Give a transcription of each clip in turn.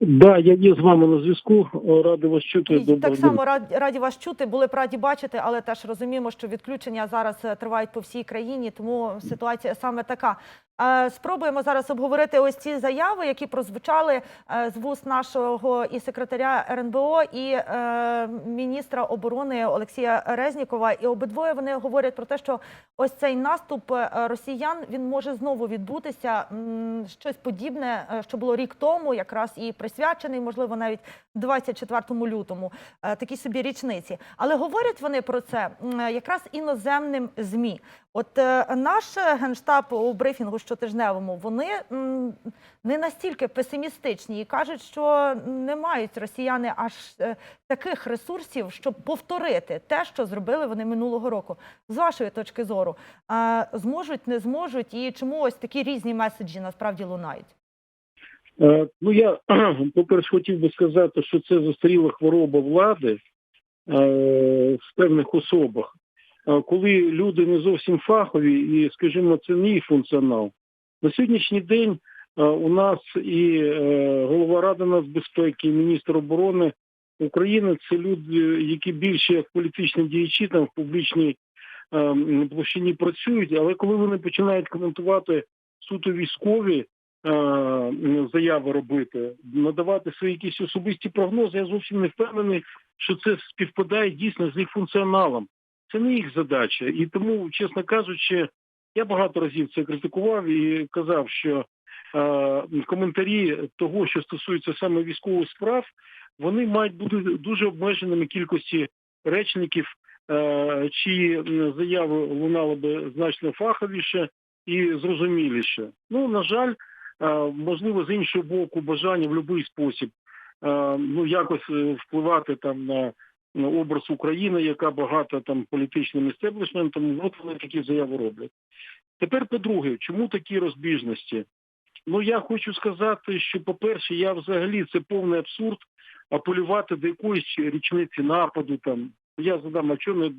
Да, я є з вами на зв'язку. Радий вас чути. І так само раді, раді вас чути. Були б раді бачити, але теж розуміємо, що відключення зараз е, тривають по всій країні, тому ситуація саме така. Е, Спробуємо зараз обговорити ось ці заяви, які прозвучали е, з вуст нашого і секретаря РНБО, і е, міністра оборони Олексія Резнікова. І обидвоє вони говорять про те, що ось цей наступ росіян він може знову відбутися. Щось подібне, що було рік тому, якраз і присвячений, можливо, навіть 24 лютому, такі собі річниці. Але говорять вони про це якраз іноземним змі. От наш генштаб у брифінгу щотижневому вони не настільки песимістичні і кажуть, що не мають росіяни аж е, таких ресурсів, щоб повторити те, що зробили вони минулого року. З вашої точки зору, зможуть, не зможуть, і чому ось такі різні меседжі насправді лунають? Е, Ну я по-перше хотів би сказати, що це застаріла хвороба влади е, в певних особах, коли люди не зовсім фахові, і, скажімо, це їх функціонал. На сьогоднішній день е, у нас і е, голова ради нацбезпеки, і міністр оборони України це люди, які більше як політичні діячі там в публічній е, площині працюють, але коли вони починають коментувати суто військові е, заяви робити, надавати свої якісь особисті прогнози, я зовсім не впевнений, що це співпадає дійсно з їх функціоналом. Це не їх задача. І тому, чесно кажучи, я багато разів це критикував і казав, що е, коментарі того, що стосується саме військових справ, вони мають бути дуже обмеженими кількості речників, е, чиї заяви лунали би значно фаховіше і зрозуміліше. Ну, на жаль, е, можливо, з іншого боку, бажання в будь-який спосіб е, ну якось е, впливати там на на образ України, яка багата там політичним істеблішментом, от вони такі заяви роблять. Тепер, по-друге, чому такі розбіжності? Ну я хочу сказати, що, по-перше, я взагалі це повний абсурд апелювати до якоїсь річниці нападу. Там я задам, а чому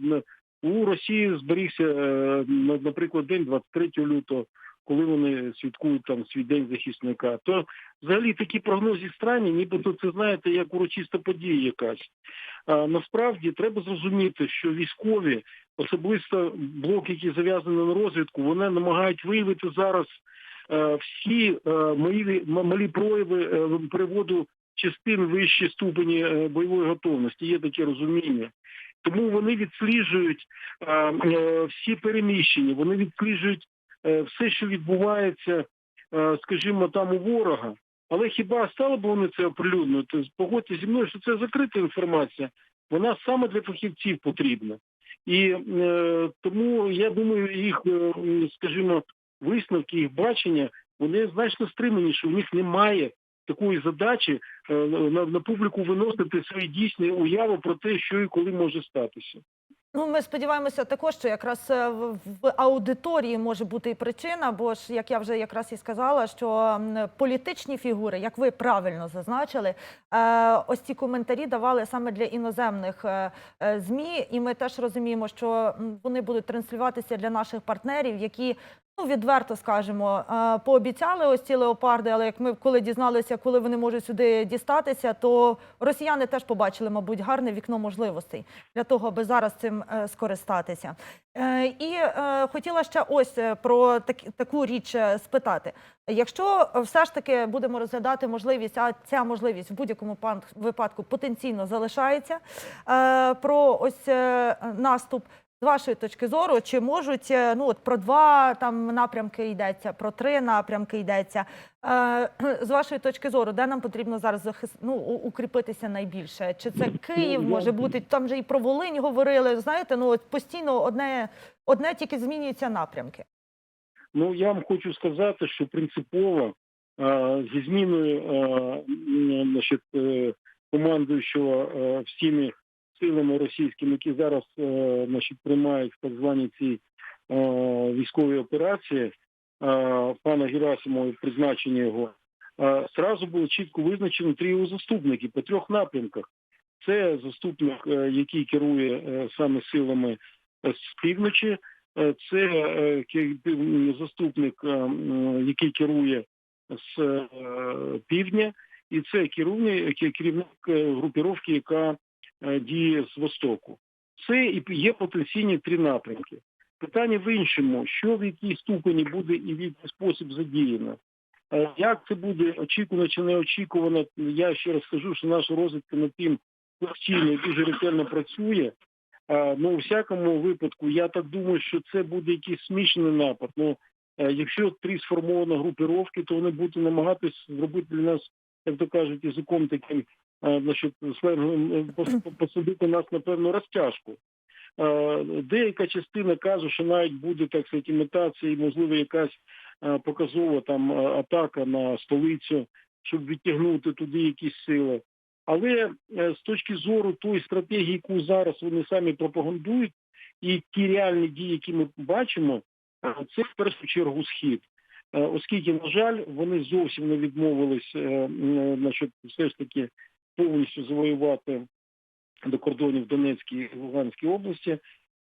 у Росії зберігся, е, на- наприклад, день 23 лютого, коли вони святкують там свій день захисника. То взагалі такі прогнози странні, нібито це знаєте, як урочиста подія якась. А, насправді треба зрозуміти, що військові, особисто блок, який зав'язаний на розвідку, вони намагають виявити зараз е, всі е, малі, м- малі прояви е, переводу частин вищі ступені е, бойової готовності. Є таке розуміння. Тому вони відсліджують е, е, всі переміщення, вони відсліджують все, що відбувається, е, скажімо, там у ворога. Але хіба стали б вони це оприлюднити? Погодьте зі мною, що це закрита інформація. Вона саме для фахівців потрібна. І е, тому я думаю, їх, е, скажімо, висновки, їх бачення, вони значно стримані, що у них немає такої задачі е, на, на публіку виносити свої дійсні уяви про те, що і коли може статися. Ну, ми сподіваємося також, що якраз е, в аудиторії може бути і причина, бо ж як я вже якраз і сказала, що політичні фігури, як ви правильно зазначили, е, ось ці коментарі давали саме для іноземних е, змі, і ми теж розуміємо, що вони будуть транслюватися для наших партнерів, які. Ну, відверто скажемо, е, пообіцяли ось ці леопарди, але як ми коли дізналися, коли вони можуть сюди дістатися, то росіяни теж побачили, мабуть, гарне вікно можливостей для того, аби зараз цим е, скористатися. Е, І хотіла ще ось про так, таку річ спитати. Якщо все ж таки будемо розглядати можливість, а ця можливість в будь-якому випадку потенційно залишається про ось наступ. З вашої точки зору, чи можуть е, ну от про два там напрямки йдеться, про три напрямки йдеться. Е, з вашої точки зору, де нам потрібно зараз захис... ну, укріпитися найбільше? Чи це Київ може бути? Там же і про Волинь говорили. Знаєте, ну от постійно одне, одне тільки змінюються напрямки. Ну я вам хочу сказати, що принципово е, зі зміною е, значить, е, командуючого е, всіми силами російськими, які зараз е, значить, приймають так звані ці е, військові операції, е, пана Герасимова призначення його, е, зразу було чітко визначено три його заступники по трьох напрямках. Це заступник, е, який керує е, саме силами е, з півночі, Е, це е, заступник, е, який керує з е, півдня, і це керівник, е, групіровки, яка е, діє з Востоку. Це і є потенційні три напрямки. Питання в іншому, що в якій ступені буде і в який спосіб задіяно. Е, Як це буде очікувано чи не очікувано, я ще раз скажу, що наша розвідка над тим постійно і дуже ретельно працює. Е, Ну, у всякому випадку, я так думаю, що це буде якийсь смішаний напад. Ну, якщо три сформовано групіровки, то вони будуть намагатись зробити для нас, як то кажуть, язиком таким, значить, е, посадити нас на певну розтяжку. Е, Деяка частина каже, що навіть буде так сказати, імітація і можливо якась е, показова там атака на столицю, щоб відтягнути туди якісь сили. Але з точки зору тої стратегії, яку зараз вони самі пропагандують, і ті реальні дії, які ми бачимо, це в першу чергу схід. Оскільки, на жаль, вони зовсім не відмовились значить, все ж таки повністю завоювати до кордонів Донецької і Луганської області,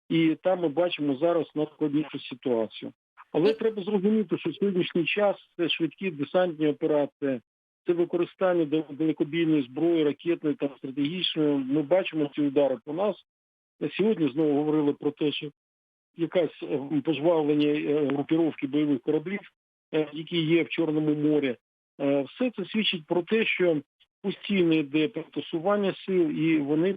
і там ми бачимо зараз найскладнішу ситуацію. Але треба зрозуміти, що сьогоднішній час це швидкі десантні операції, це використання далекобійної зброї, ракетної та стратегічної. Ми бачимо ці удари по нас. Сьогодні знову говорили про те, що якась е, пожвавлення е, групіровки бойових кораблів, е, які є в Чорному морі. Все це свідчить про те, що постійно йде пристосування сил, і вони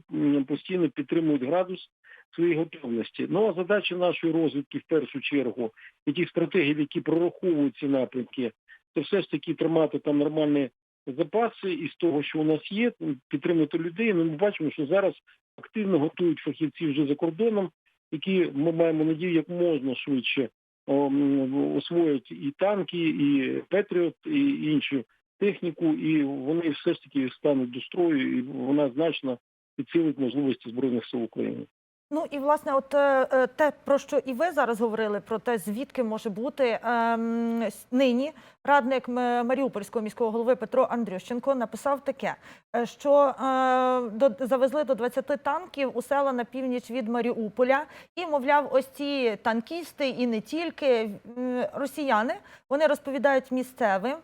постійно підтримують градус своєї готовності. Ну а задача нашої розвідки в першу чергу і тих стратегій, які прораховують ці напрямки, це все ж таки тримати там нормальні запаси із того, що у нас є, підтримати людей. Ну, ми бачимо, що зараз активно готують фахівці вже за кордоном, які ми маємо надію, як можна швидше о, м, освоїть і танки, і Петріот, і іншу техніку, і вони все ж таки стануть до строю, і вона значно підсилить можливості збройних сил України. Ну і власне, от е, е, те, про що і ви зараз говорили, про те, звідки може бути ем, нині радник Маріупольського міського голови Петро Андрющенко написав таке, е, що е, до, завезли до 20 танків у села на північ від Маріуполя, і мовляв, ось ці танкісти і не тільки росіяни, вони розповідають місцевим,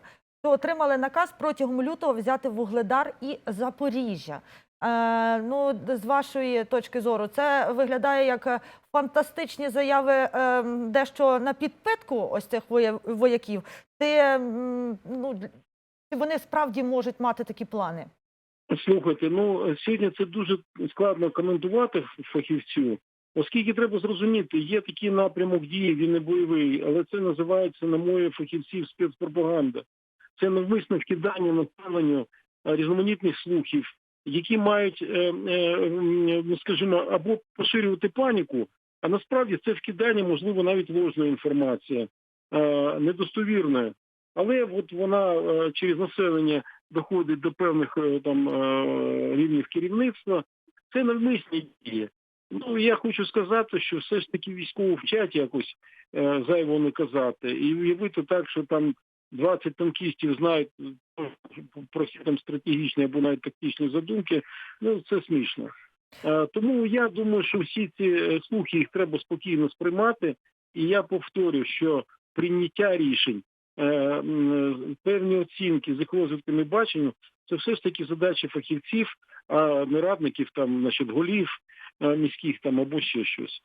що отримали наказ протягом лютого взяти Вугледар і Запоріжжя. Е, ну, з вашої точки зору, це виглядає як е, фантастичні заяви е, дещо на підпитку ось цих воя- вояків. Ти, ну, чи вони справді можуть мати такі плани? Слухайте, ну сьогодні це дуже складно коментувати фахівцю, оскільки треба зрозуміти, є такий напрямок дії, він не бойовий, але це називається на мові фахівців спецпропаганда. Це навмисне вкидання населенню е, різноманітних слухів, які мають, е, е, скажімо, або поширювати паніку, а насправді це вкидання, можливо, навіть ложна інформація, е, недостовірна. Але от вона через населення доходить до певних там рівнів керівництва, це навмисні дії. Ну я хочу сказати, що все ж таки військово вчать якось зайво не казати, і уявити так, що там 20 танкістів знають е, про всі там стратегічні або навіть тактичні задумки. Ну це смішно. Е, Тому я думаю, що всі ці е, слухи їх треба спокійно сприймати. І я повторю, що прийняття рішень певні оцінки з їх розвитком і баченням, це все ж таки задача фахівців, а не радників там, значить, голів міських там або ще щось.